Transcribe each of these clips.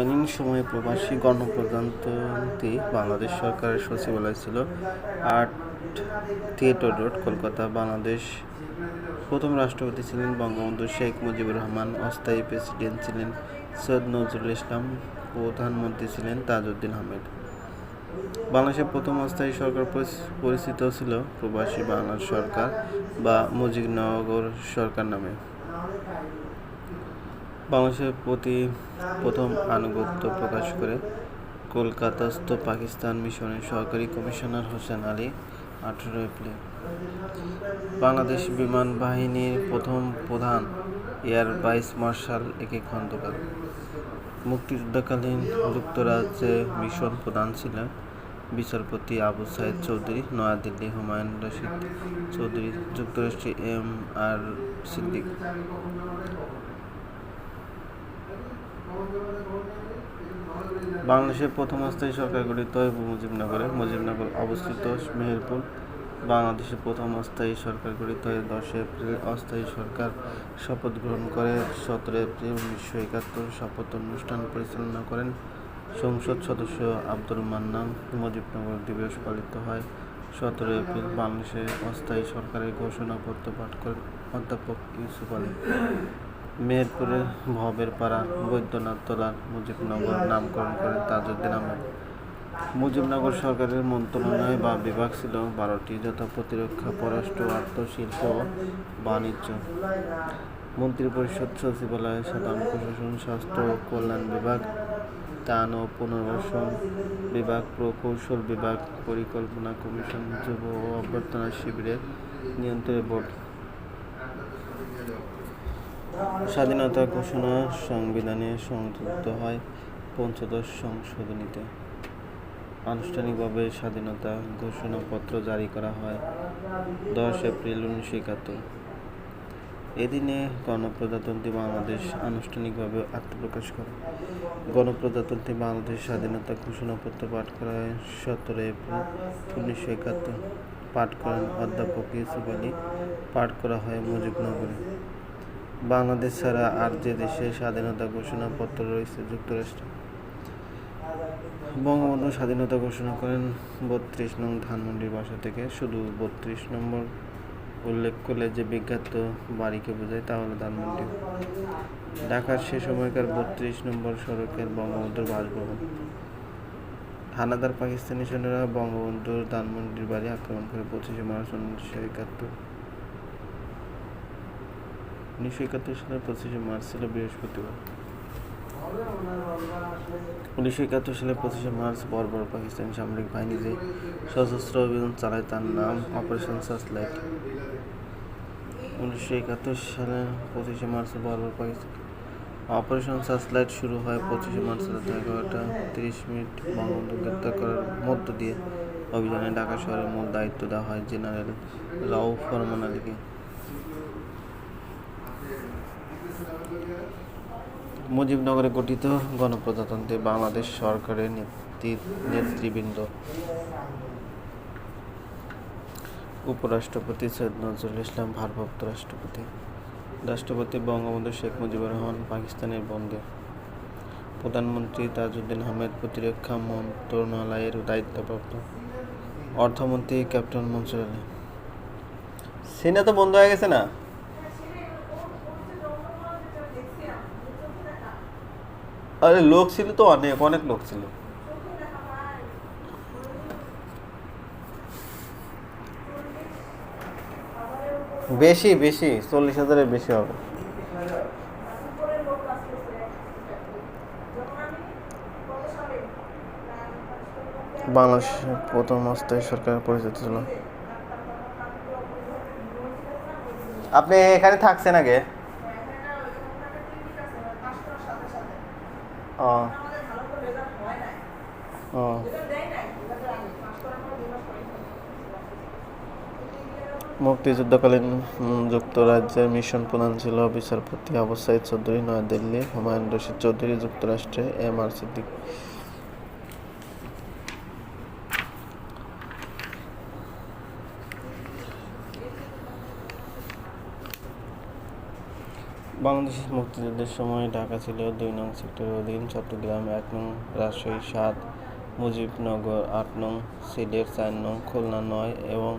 তদানীন্তন সময়ে প্রবাসী গণপ্রজাতন্ত্রী বাংলাদেশ সরকারের সচিবালয় ছিল আট থিয়েটার রোড, কলকাতা, বাংলাদেশ। প্রথম রাষ্ট্রপতি ছিলেন বঙ্গবন্ধু শেখ মুজিবুর রহমান, অস্থায়ী প্রেসিডেন্ট ছিলেন সৈয়দ নজরুল ইসলাম, প্রধানমন্ত্রী ছিলেন তাজউদ্দিন আহমেদ। বাংলাদেশের প্রথম অস্থায়ী সরকার পরিচিত ছিল প্রবাসী বাংলার সরকার বা মুজিবনগর সরকার নামে। বাংলাদেশের প্রতি প্রথম আনুগত্য প্রকাশ করে কলকাতাস্থ পাকিস্তান মিশনের সহকারী কমিশনার হোসেন আলী আঠেরো এপ্রিল। বাংলাদেশ বিমান বাহিনীর প্রথম প্রধান air vice marshal A K Khandakar. মুক্তিযুদ্ধকালীন যুক্তরাজ্যে মিশন প্রধান ছিলেন বিচারপতি আবু সাইদ চৌধুরী, নয়াদিল্লি হুমায়ুন রশিদ চৌধুরী যুক্তরাষ্ট্রে এম আর সিদ্দিক। বাংলাদেশের প্রথম অস্থায়ী সরকার গঠিত হয় মুজিবনগরে। মুজিবনগর অবস্থিত মেহেরপুর বাংলাদেশের প্রথম অস্থায়ী সরকার গঠিত হয় দশই এপ্রিল। অস্থায়ী সরকার শপথ গ্রহণ করে সতেরো এপ্রিল উনিশশো একাত্তর। শপথ অনুষ্ঠান পরিচালনা করেন সংসদ সদস্য আব্দুল মান্নান মুজিবনগর দিবস পালিত হয় সতেরো এপ্রিল। বাংলাদেশের অস্থায়ী সরকারের ঘোষণাপত্র পাঠ করেন অধ্যাপক ইউসুফ আলী। মেহেরপুরের ভবের পাড়া বৈদ্যনাথ তলার মুজিবনগর নামকরণ করেন তাজউদ্দিন আহমেদ। মুজিবনগর সরকারের মন্ত্রণালয় বা বিভাগ ছিল বারোটি যথা প্রতিরক্ষা, পররাষ্ট্র আর্থ শিল্প ও বাণিজ্য। মন্ত্রিপরিষদ সচিবালয় সাধারণ প্রশাসন, স্বাস্থ্য কল্যাণ বিভাগ ত্রাণ ও পুনর্বাসন বিভাগ, প্রকৌশল বিভাগ, পরিকল্পনা কমিশন, যুব ও অভ্যর্থনা শিবিরের নিয়ন্ত্রণ বোর্ড স্বাধীনতা ঘোষণা সংবিধানে সংযুক্ত হয় পঞ্চদশ সংশোধনীতে। আনুষ্ঠানিকভাবে স্বাধীনতা ঘোষণাপত্র জারি করা হয় দশ এপ্রিল উনিশশো একাত্তর। এদিনে গণপ্রজাতন্ত্রী বাংলাদেশ আনুষ্ঠানিকভাবে আত্মপ্রকাশ করে। গণপ্রজাতন্ত্রী বাংলাদেশ স্বাধীনতা ঘোষণাপত্র পাঠ করা হয় সতেরো এপ্রিল উনিশশো একাত্তর। পাঠ করেন অধ্যাপক ইউসুফ আলী। পাঠ করা হয় মুজিবনগরে। বাংলাদেশ ছাড়া আর যে দেশে স্বাধীনতা ঘোষণাপত্র রয়েছে, যুক্তরাষ্ট্র। বঙ্গবন্ধু স্বাধীনতা ঘোষণা করেন বত্রিশ নং ধানমন্ডির বাসা থেকে। শুধু বত্রিশ নম্বর উল্লেখ করলে যে বিখ্যাত বাড়িকে বোঝায়, তা হলো ধানমন্ডি। ঢাকার সে সময়কার বত্রিশ নম্বর সড়কের বঙ্গবন্ধুর বাসভবন। হানাদার পাকিস্তানি সৈন্যরা বঙ্গবন্ধুর ধানমন্ডির বাড়ি আক্রমণ করে পঁচিশে মার্চ উনিশশো একাত্তর। উনিশশো একাত্তর সালের পঁচিশে মার্চ ছিল বৃহস্পতিবার। উনিশশো একাত্তর সালের পঁচিশে মার্চ বর্বর পাকিস্তানি সামরিক বাহিনী যে সশস্ত্র অভিযান চালায় তার নাম অপারেশন সার্চলাইট উনিশশো একাত্তর সালের পঁচিশে মার্চ বর্বর পাকিস্তান অপারেশন সার্চলাইট শুরু হয় পঁচিশে মার্চ রাত এগারোটা তিরিশ মিনিট বঙ্গবন্ধু গ্রেপ্তার করার মধ্য দিয়ে। অভিযানে ঢাকা শহরের মূল দায়িত্ব দেওয়া হয় জেনারেল রাউফ ফরমান আলীকে। মুজিবনগরে গঠিত গণপ্রজাতন্ত্রী বাংলাদেশ সরকারের নেতৃ, নেতৃবৃন্দ। উপরাষ্ট্রপতি সৈয়দ নজরুল ইসলাম, ভারপ্রাপ্ত রাষ্ট্রপতি। রাষ্ট্রপতি বঙ্গবন্ধু শেখ মুজিবুর রহমান পাকিস্তানের বন্দী। প্রধানমন্ত্রী তাজউদ্দিন আহমেদ প্রতিরক্ষা মন্ত্রণালয়ের দায়িত্বপ্রাপ্ত। অর্থমন্ত্রী ক্যাপ্টেন মনসুর আলী। সিনে তো বন্ধ হয়ে গেছে না? আরে লোক ছিল তো অনেক অনেক লোক ছিল। বেশি বেশি, চল্লিশ হাজারের বেশি হবে। বাংলাদেশ প্রথম অস্থায়ী সরকার পরিচিত ছিল। আপনি এখানে থাকছেন আগে ও ও মুক্তিযুদ্ধকালীন যুক্তরাজ্যের মিশন প্রধান ছিল বিচারপতি আবু সাইদ চৌধুরী, নয়াদিল্লি, হুমায়ুন রশিদ চৌধুরী যুক্তরাষ্ট্রে এম আর সিদ্দিক। বাংলাদেশের মুক্তিযুদ্ধের সময় ঢাকা ছিল দুই নং সেক্টরের অধীন, চট্টগ্রাম এক নং, রাজশাহী সাত, মুজিবনগর আট নং, সিলেট চার নং, খুলনা নয় এবং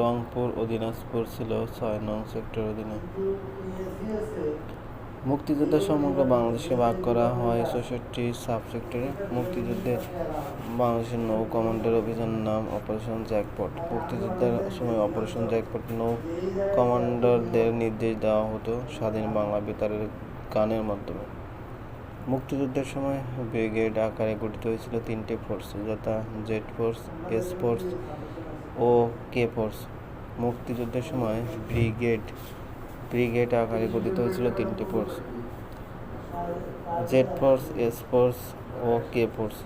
রংপুর ও দিনাজপুর ছিল ছয় নং সেক্টর অধীনে। মুক্তিযুদ্ধে সমগ্র বাংলাদেশকে ভাগ করা হয় চৌষট্টি সাব সেক্টরে মুক্তিযুদ্ধে বাংলাদেশের নৌ কমান্ডের অভিযানের নাম অপারেশন জ্যাকপট মুক্তিযুদ্ধের সময় অপারেশন জ্যাকপট নৌ কমান্ডারদের নির্দেশ দেওয়া হতো স্বাধীন বাংলা বেতারের গানের মাধ্যমে। মুক্তিযুদ্ধের সময় ব্রিগেড আকারে গঠিত হয়েছিল তিনটি ফোর্স, যথা জেড ফোর্স, এস ফোর্স ও কে ফোর্স। মুক্তিযুদ্ধের সময় ব্রিগেড ব্রিগেড আকারে গঠিত হয়েছিল তিনটি force Z force, S force ও কে ফোর্স।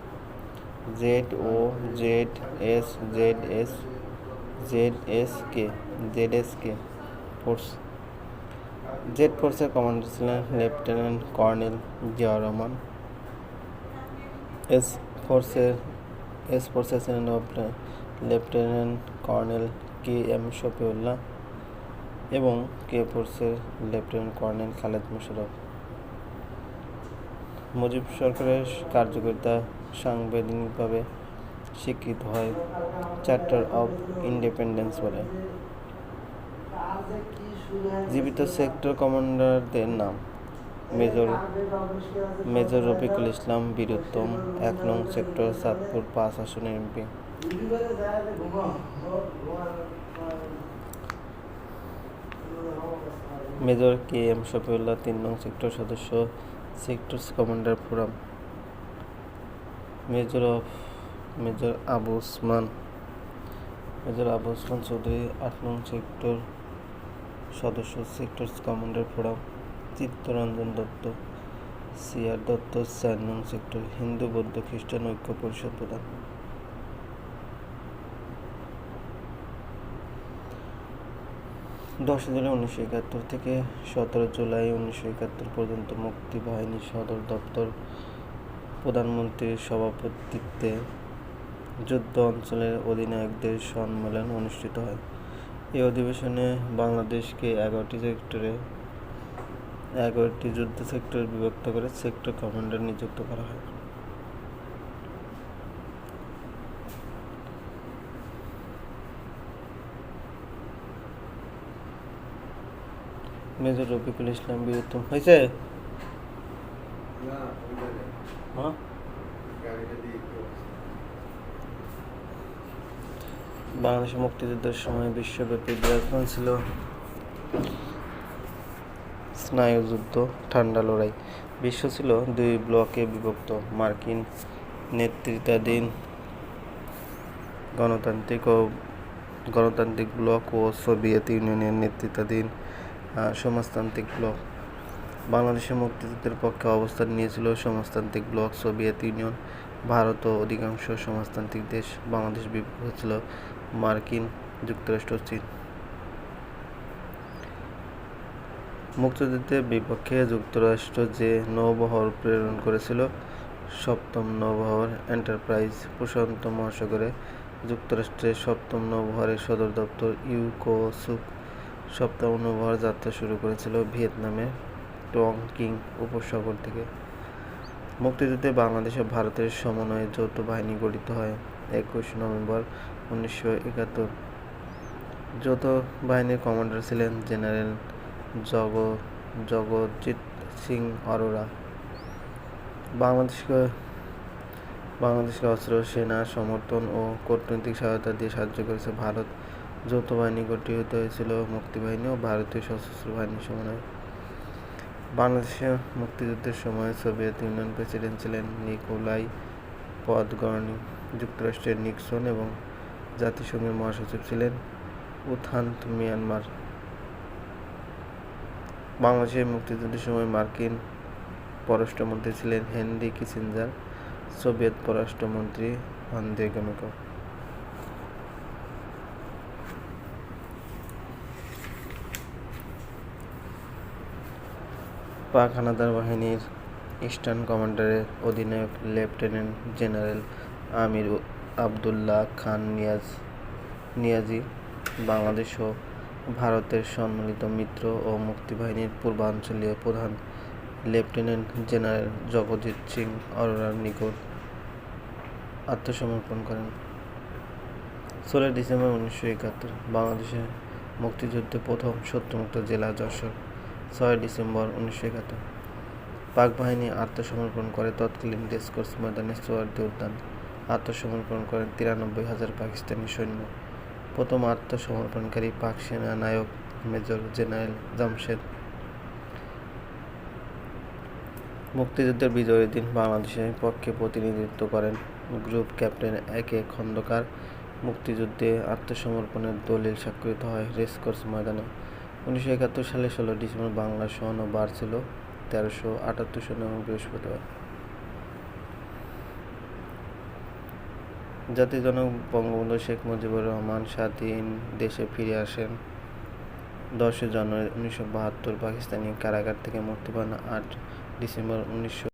জেড ও, Z S Z S Z S K, Z S K force. Z ফোর্সের কমান্ডার ছিলেন lieutenant colonel Ziaur Rahman. S ফোর্সের, এস ফোর্সে ছিলেন lieutenant colonel K M Shafiullah. এবং K ফোর্সের lieutenant colonel Khaled Musharraf. Mujib সরকারের কার্যকারিতা সাংবিধানিকভাবে স্বীকৃত হয় চার্টার অফ ইন্ডিপেন্ডেন্স বলে। জীবিত সেক্টর কমান্ডারদের নাম মেজর মেজর রফিকুল ইসলাম বীরুত্তম, এক নং সেক্টর সাতপুর পাঁচ আসনের MP. Major K M Shafiullah, তিন নং সেক্টর সদস্য, sector commander forum. Major of, major Abu Osman. Major Abu Osman Chowdhury, আট নং সেক্টর সদস্য, sector commander forum. Chittaranjan Dutta CR Dutta, চার নং সেক্টর হিন্দু বৌদ্ধ খ্রিস্টান ঐক্য পরিষদ প্রধান। দশ জুলাই উনিশশো একাত্তর থেকে সতেরো জুলাই উনিশশো একাত্তর পর্যন্ত মুক্তিবাহিনী সদর দপ্তর প্রধানমন্ত্রীর সভাপতিত্বে যুদ্ধ অঞ্চলের অধিনায়কদের সম্মেলন অনুষ্ঠিত হয়। এই অধিবেশনে বাংলাদেশকে এগারোটি সেক্টরে, এগারোটি যুদ্ধ সেক্টরে বিভক্ত করে সেক্টর কমান্ডার নিযুক্ত করা হয়। মেজর রফিকুল ইসলাম বীরুত্তম। হয়েছে? হ্যাঁ? বাংলাদেশের মুক্তিযুদ্ধের সময় বিশ্বব্যাপী বিরাজমান ছিল স্নায়ুযুদ্ধ ঠান্ডা লড়াই। বিশ্ব ছিল দুই ব্লকে বিভক্ত। মার্কিন নেতৃত্বাধীন গণতান্ত্রিক ও গণতান্ত্রিক ব্লক ও সোভিয়েত ইউনিয়নের নেতৃত্বাধীন সমাজতান্ত্রিক ব্লক। বাংলাদেশের মুক্তিযুদ্ধের পক্ষে অবস্থান নিয়েছিল সমাজতান্ত্রিক ব্লক সোভিয়েত ইউনিয়ন। ভারত ও অধিকাংশ সমাজতান্ত্রিক দেশ বাংলাদেশ বিপক্ষে ছিল মার্কিন যুক্তরাষ্ট্র চীন। মুক্তিযুদ্ধের বিপক্ষে যুক্তরাষ্ট্র যে নৌবহর প্রেরণ করেছিল, সপ্তম নৌবহর এন্টারপ্রাইজ প্রশান্ত মহাসাগরে যুক্তরাষ্ট্রের সপ্তম নৌবহরের সদর দপ্তর ইউকোসুক সপ্তম নৌবহর যাত্রা শুরু করেছিল ভিয়েতনামে টং কিং উপসাগর থেকে। মুক্তিযুদ্ধে বাংলাদেশ ও ভারতের সমন্বয়ে যৌথ বাহিনী গঠিত হয় একুশ নভেম্বর উনিশশো একাত্তর। যৌথ বাহিনীর কমান্ডার ছিলেন জেনারেল জগ, জগজিৎ সিং অরোরা। বাংলাদেশকে বাংলাদেশকে অস্ত্র, সেনা, সমর্থন ও কূটনৈতিক সহায়তা দিয়ে সাহায্য করেছে ভারত যৌথ বাহিনী গঠিত হয়েছিল মুক্তিবাহিনী ও ভারতীয় সশস্ত্র বাহিনীর সমন্বয়ে। বাংলাদেশের মুক্তিযুদ্ধের সময় সোভিয়েত ইউনিয়ন প্রেসিডেন্ট ছিলেন নিকোলাই পদগর্নি। যুক্তরাষ্ট্রের নিক্সন এবং জাতিসংঘের মহাসচিব ছিলেন উথান্ত মিয়ানমার। বাংলাদেশের মুক্তিযুদ্ধের সময় মার্কিন পররাষ্ট্রমন্ত্রী ছিলেন হেনরি কিসিঞ্জার। সোভিয়েত পররাষ্ট্রমন্ত্রী আন্দ্রে গ্যামেকভ পাক হানাদার বাহিনীর ইস্টার্ন কমান্ডারের অধিনায়ক লেফটেন্যান্ট জেনারেল আমির আবদুল্লাহ খান নিয়াজ, নিয়াজি, বাংলাদেশ ও ভারতের সম্মিলিত মিত্র ও মুক্তিবাহিনীর পূর্বাঞ্চলীয় প্রধান লেফটেন্যান্ট জেনারেল জগজিৎ সিং অরোরার নিকট আত্মসমর্পণ করেন। ষোলোই ডিসেম্বর উনিশশো একাত্তর, বাংলাদেশের মুক্তিযুদ্ধে প্রথম শত্রুমুক্ত জেলা যশোর। ছয় ডিসেম্বর উনিশশো একাত্তর। পাক বাহিনী আত্মসমর্পণ করে তৎকালীন রেসকোর্স ময়দানে সোয়ার্দী উদ্যান। আত্মসমর্পণ করেন তিরানব্বই হাজার পাকিস্তানি সৈন্য। প্রথম আত্মসমর্পণকারী পাক সেনা নায়ক মেজর জেনারেল জামশেদ। মুক্তিযুদ্ধের বিজয়ের দিন বাংলাদেশের পক্ষে প্রতিনিধিত্ব করেন group captain A K Khandakar. মুক্তিযুদ্ধে আত্মসমর্পণের দলিল স্বাক্ষরিত হয় রেসকোর্স ময়দানে। উনিশশো একাত্তর সালে ষোলো ডিসেম্বর বাংলা সহন বার ছিল তেরোশো আটাত্তর সন এবং বৃহস্পতিবার। জাতির জনক বঙ্গবন্ধু শেখ মুজিবুর রহমান স্বাধীন দেশে ফিরে আসেন। দশই জানুয়ারি উনিশশো বাহাত্তর পাকিস্তানি কারাগার থেকে মুক্তি পান আট ডিসেম্বর উনিশশো